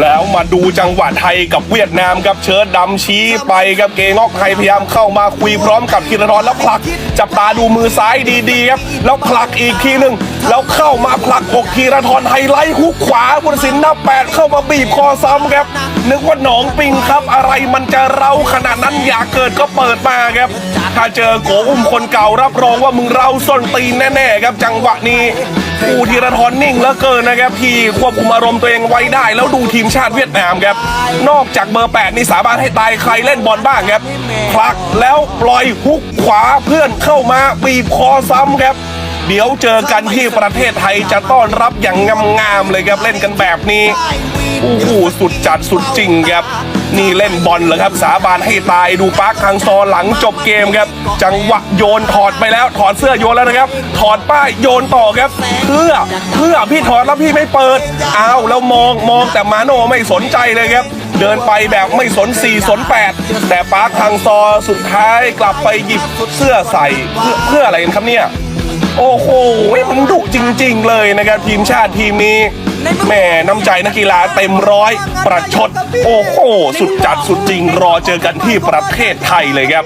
แล้วมาดูจังหวะไทยกับเวียดนามครับเชิดดำชี้ไปครับเกงอกไทยพยายามเข้ามาคุยพร้อมกับธีรทรแล้วผลัก จับตาดูมือซ้ายดีๆครับแล้วผลักอีกทีหนึ่งแล้วเข้ามาผลักอกธีรทรไฮไลท์ฮุกขวาพุทธศิลป์นับแปดเข้ามาบีบคอซ้ำครับ นึกว่าหนองปิงครับอะไรมันจะเร้าขนาดนั้นอยากเกิดก็เปิดมาครับ ถ้าเจอโกอุ้มคนเก่ารับรองว่ามึงเร้าส้นตีนแน่ๆครับจังหวะนี้ กูธีรทรนิ่งเหลือเกินนะครับ ที่ควบคุมอารมณ์ตัวเองไว้ได้ แล้วดูทีมชาติเวียดนามครับ นอกจากเบอร์ 8 นี่สาบานให้ตายใครเล่นบอลบ้างครับผลักแล้วปล่อยฮุกขวาเพื่อนเข้ามาบีบคอซ้ำครับ เดี๋ยวเจอกันที่ประเทศไทยจะต้อนรับอย่างงามๆเลยครับเล่นกันแบบนี้โอ้โหสุดจัดสุดจริงครับ นี่เล่นบอลเหรอครับ สาบานให้ตายดูปาร์คคังซอหลังจบเกมครับ จังหวะโยนถอดไปแล้ว ถอดเสื้อโยนแล้วนะครับ ถอดป้ายโยนต่อครับ เพื่อเพื่อพี่ถอดแล้วพี่ไม่เปิดอ้าวแล้วมองมองแต่มาโนไม่สนใจเลยครับเดินไปแบบไม่สน 4 สน 8 แต่ปาร์คคังซอสุดท้ายกลับไปหยิบเสื้อใส่เพื่อเพื่ออะไรกันครับเนี่ย โอ้โหมันดุจริง ๆ เลยนะครับทีมชาติทีมนี้แหม่น้ำใจนักกีฬาเต็มร้อยประชด โอ้โห สุดจัดสุดจริงรอเจอกันที่ประเทศไทยเลยครับ